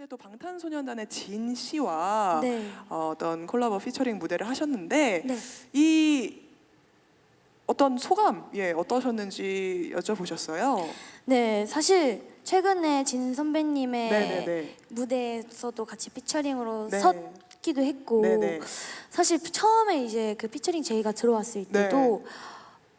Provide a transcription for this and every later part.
최근에 또 방탄소년단의 진 씨와 네. 어, 어떤 콜라보 피처링 무대를 하셨는데 네. 이 어떤 소감 예 어떠셨는지 여쭤보셨어요. 네, 사실 최근에 진 선배님의 네네네. 무대에서도 같이 피처링으로 네. 섰기도 했고 네네. 사실 처음에 이제 그 피처링 제의가 들어왔을 네. 때도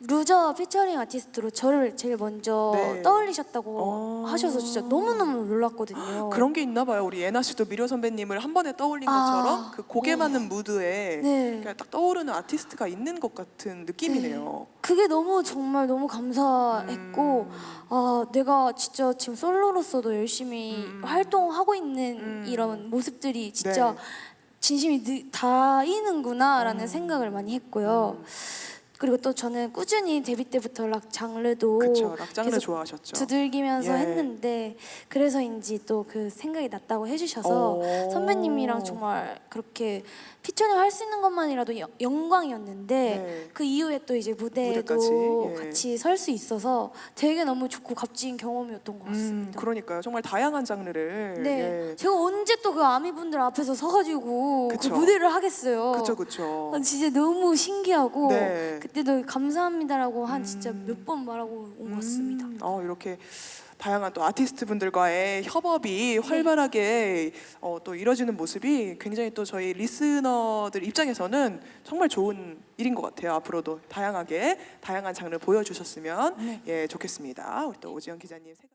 루저 피처링 아티스트로 저를 제일 먼저 네. 떠올리셨다고 어. 하셔서 진짜 너무너무 놀랐거든요. 그런 게 있나 봐요. 우리 예나 씨도 미려 선배님을 한 번에 떠올린 아, 것처럼 그 네. 맞는 무드에 네. 그냥 딱 떠오르는 아티스트가 있는 것 같은 느낌이네요. 그게 너무 정말 너무 감사했고 음. 아 내가 진짜 지금 솔로로서도 열심히 음. 활동하고 있는 음. 이런 모습들이 진짜 네. 진심이 느- 닿이는구나라는 음. 생각을 많이 했고요. 그리고 또 저는 꾸준히 데뷔 때부터 락 장르도 그렇죠. 락장르 계속 좋아하셨죠. 두들기면서 예. 했는데 그래서인지 또 그 생각이 났다고 해주셔서 오. 선배님이랑 정말 그렇게 피처링 할 수 있는 것만이라도 여- 영광이었는데 네. 그 이후에 또 이제 무대에도 무대까지, 예. 같이 설 수 있어서 되게 너무 좋고 값진 경험이었던 것 음, 같습니다. 그러니까요. 정말 다양한 장르를 네, 예. 제가 언제 또 그 아미 분들 앞에서 서가지고 그 그쵸. 무대를 하겠어요. 그렇죠, 그렇죠. 아, 진짜 너무 신기하고 네. 그때도 감사합니다라고 한 진짜 음. 몇번 말하고 온 것 같습니다. 음, 어, 이렇게 다양한 또 아티스트 분들과의 협업이 네. 활발하게 어, 또 이뤄지는 모습이 굉장히 또 저희 리스너들 입장에서는 정말 좋은 일인 것 같아요. 앞으로도 다양하게 다양한 장르 보여주셨으면 네. 예 좋겠습니다. 우리 또 오지영 기자님.